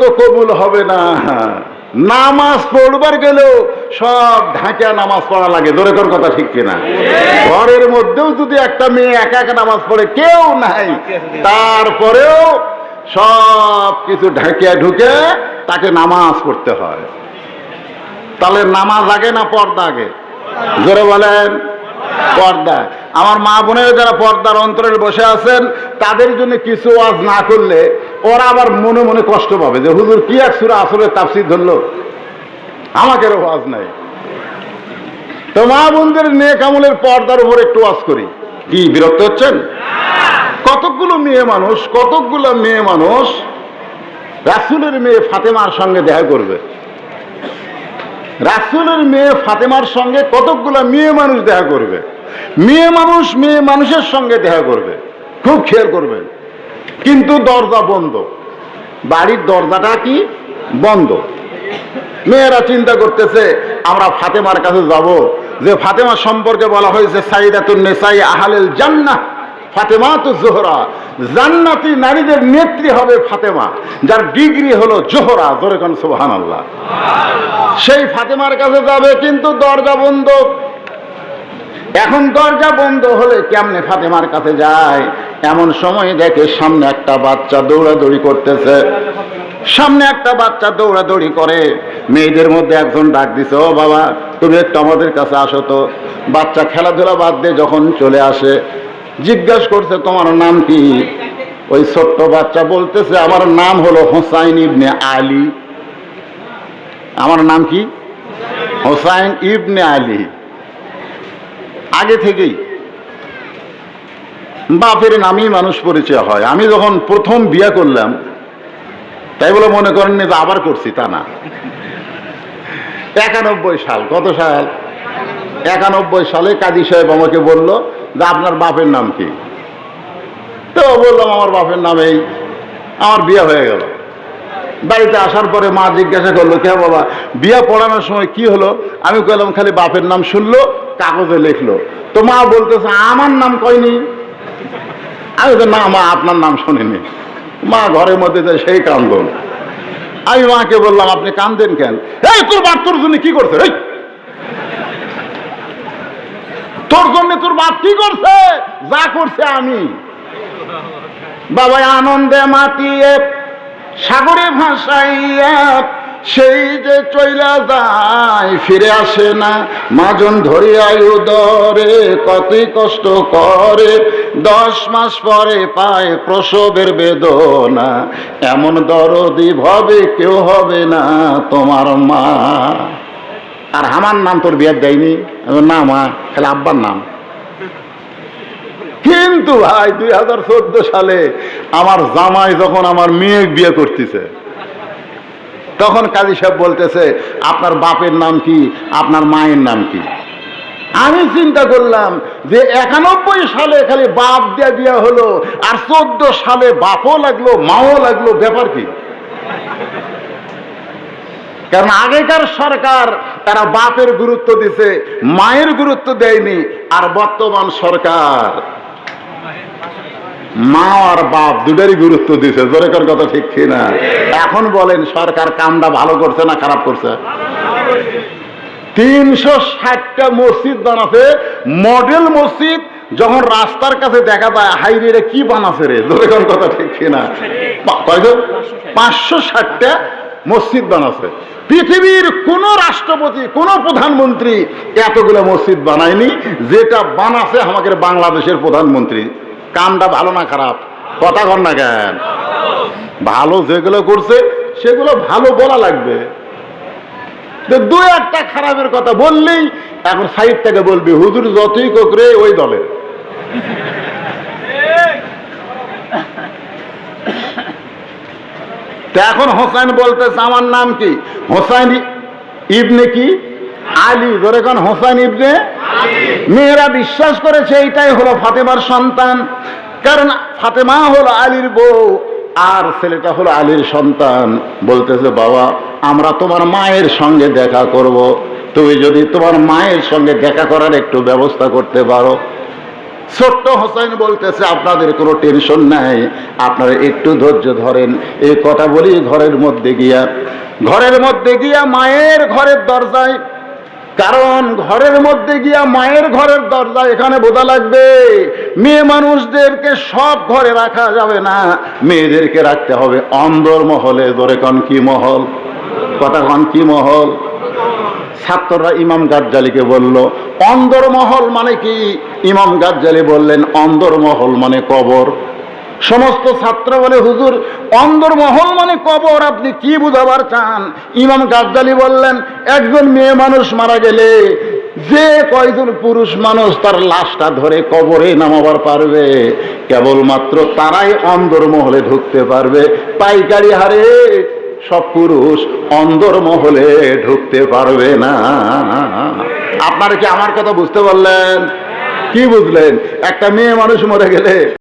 তো কবুল হবে না। নামাজ পড়বার গেলেও সব ঢাকা নামাজ পড়া লাগে। ধরে তোর কথা ঠিক কিনা? ঘরের মধ্যেও যদি একটা মেয়ে একা একা নামাজ পড়ে, কেউ নাই। তারপরেও সব কিছু ঢাকিয়া ঢুকে তাকে নামাজ পড়তে হয়। তাহলে নামাজ আগে না পর্দা আগে? জোরে বলেন, পর্দা। আমার মা বোনের যারা পর্দার অন্তরে বসে আছেন, তাদের জন্য কিছু ওয়াজ না করলে ওরা আবার মনে মনে কষ্ট পাবে যে, হুজুর, কি এক সুরা আসলে তাফসির ধরলো? আমাকের ওয়াজ নাই। তো মা বোনদের নেক আমলের পর্দার উপর একটু ওয়াজ করি। কি, বিরক্ত হচ্ছেন? কতকগুলো মেয়ে মানুষ, কতকগুলো মেয়ে মানুষ রাসুলের মেয়ে ফাতেমার সঙ্গে দেখা করবে। রাসুলের মেয়ে ফাতেমার সঙ্গে কতকগুলো মেয়ে মানুষ দেখা করবে। মেয়ে মানুষ মেয়ে মানুষের সঙ্গে দেখা করবে। খুব খেয়াল করবেন। কিন্তু দরজা বন্ধ। বাড়ির দরজাটা কি? বন্ধ। মেয়েরা চিন্তা করতেছে, আমরা ফাতেমার কাছে যাব। যে ফাতেমা সম্পর্কে বলা হয়েছে, সাইদাতুন নেসাই আহালেল জান্নাহ ফাতেমা তো জোহরা। জান্নাতি নারীদের নেত্রী হবে ফাতেমা, যার ডিগ্রি হলো জোহরা। জোরে কোন সুবহান আল্লাহ সেই ফাতেমার কাছে যাবে, কিন্তু দরজা বন্ধ। এখন দরজা বন্ধ হলে কেমনে ফাতেমার কাছে যায়? এমন সময় দেখে সামনে একটা বাচ্চা দৌড়াদৌড়ি করতেছে। সামনে একটা বাচ্চা দৌড়াদৌড়ি করে। মেয়েদের মধ্যে একজন ডাক দিছে, ও বাবা, তুমি একটু আমাদের কাছে আসো তো। বাচ্চা খেলাধুলা বাদ দিয়ে যখন চলে আসে, জিজ্ঞাসা করছে, তোমার নাম কি? ওই ছোট্ট বাচ্চা বলতেছে, আমার নাম হলো হোসাইন ইবনে আলী। আমার নাম কি? হোসাইন ইবনে আলী। আগে থেকেই বাপের নামেই মানুষ পরিচয় হয়। আমি যখন প্রথম বিয়া করলাম, তাই বলে মনে করেননি যে আবার করছি, তা না। একানব্বই সাল, কত সাল? একানব্বই সালে কাজী সাহেব আমাকে বলল যে আপনার বাপের নাম কি? তো বললাম, আমার বাপের নাম এই। আমার বিয়ে হয়ে গেল। বাড়িতে আসার পরে মা জিজ্ঞাসা করল, কে বাবা? বিয়া পড়ানোর সময় কি হলো? আমি কইলাম, খালি বাপের নাম শুনলো, কাগজে লিখলো। তো মা বলতেছে, আমার নাম কয়নি? আমি তো না মা, আপনার নাম শুনিনি। মা ঘরের মধ্যে যায় সেই কান্দন। আমি মাকে বললাম, আপনি কান্দেন কেন? এই, তোর বাপ তোর জন্য কি করছে? এই! তোর জন্য তোর বাপ কি করছে? যা করছে আমি। বাবা আনন্দে মাতিয়ে সাগরে ভাসাইয়া সেই যে চইলা যায়, ফিরে আসে না। মাজন ধরিয়াই উদরে কতই কষ্ট করে। দশ মাস পরে পায় প্রসবের বেদনা। এমন দরদি ভবে কেউ হবে না তোমার মা। আর আমার নাম তোর বিয়ার দেয়নি? না মা, খালি আব্বার নাম। কিন্তু ভাই, দুই হাজার চোদ্দ সালে আমার জামাই যখন আমার মেয়ে বিয়ে করতেছে তখন কাজী সাহেব বলতেছে, আপনার বাপের নাম কি? আপনার মায়ের নাম কি? আমি চিন্তা করলাম যে একানব্বই সালে খালি বাপ দিয়ে বিয়ে হলো, আর চোদ্দ সালে বাপও লাগল, মাও লাগল, ব্যাপার কি? কারণ আগেকার সরকার তারা বাপের গুরুত্ব দিছে, মায়ের গুরুত্ব দেয়নি, আর বর্তমান সরকার মা আর বাপ দুটারই গুরুত্ব দিছে, জোরেকার কথা ঠিক কিনা? এখন বলেন, সরকার কামটা ভালো করছে না খারাপ করছে? তিনশো ষাটটা মসজিদ বানাছে মডেল মসজিদ, যখন রাস্তার কাছে দেখা যায় হাইরে এটা কি বানাছে রে? জোরেকার কথা ঠিক পা- কয়জন? পাঁচশো ষাটটা মসজিদ বানাছে। পৃথিবীর কোন রাষ্ট্রপতি, কোন প্রধানমন্ত্রী এতগুলো মসজিদ বানায়নি, যেটা বানাছে আমাদের বাংলাদেশের প্রধানমন্ত্রী। কামটা ভালো না খারাপ? কথা কর না কেন? ভালো যেগুলো করছে, সেগুলো ভালো বলা লাগবে। দু একটা খারাপের কথা বললেই এখন সাইড থেকে বলবি, হুজুর যতই কোকরে ওই দলে এখন হোসাইন বলতেছে, আমার নাম কি? হোসাইন ইবনে কি? আলী ধরে কোন হোসাইন ইবনে মেয়েরা বিশ্বাস করেছে, এইটাই হলো ফাতেমার সন্তান। কারণ ফাতেমা হলো আলীর বউ, আর ছেলেটা হলো আলীর সন্তান। বলতেছে, বাবা, আমরা তোমার মায়ের সঙ্গে দেখা করব। তুমি যদি তোমার মায়ের সঙ্গে দেখা করার একটু ব্যবস্থা করতে পারো। ছোট্ট হোসেন বলতেছে, আপনাদের কোনো টেনশন নাই, আপনারা একটু ধৈর্য ধরেন। এই কথা বলি ঘরের মধ্যে গিয়া। ঘরের মধ্যে গিয়া মায়ের ঘরের দরজায় কারণ ঘরের মধ্যে গিয়া মায়ের ঘরের দরজা এখানে বোঝা লাগবে। মেয়ে মানুষদেরকে সব ঘরে রাখা যাবে না। মেয়েদেরকে রাখতে হবে অন্দর মহলে। ধরে কন কি মহল? কথা কন কি মহল? ছাত্ররা ইমাম গাজ্জালিকে বলল অন্দরমহল মানে কি? ইমাম গাজ্জালি বললেন অন্দরমহল মানে কবর। সমস্ত ছাত্র বলে, হুজুর, অন্দরমহল মানে কবর, আপনি কি বুঝাবার চান? ইমাম গাজ্জালি বললেন, একজন মেয়ে মানুষ মারা গেলে যে কয়জন পুরুষ মানুষ তার লাশটা ধরে কবরে নামাবার পারবে? কেবলমাত্র তারাই অন্দরমহলে ঢুকতে পারবে। পাইকারি হারে সব পুরুষ অন্দর মহলে ঢুকতে পারবে না। আপনারা কি আমার কথা বুঝতে পারলেন? কি বুঝলেন? একটা মেয়ে মানুষ মরে গেলে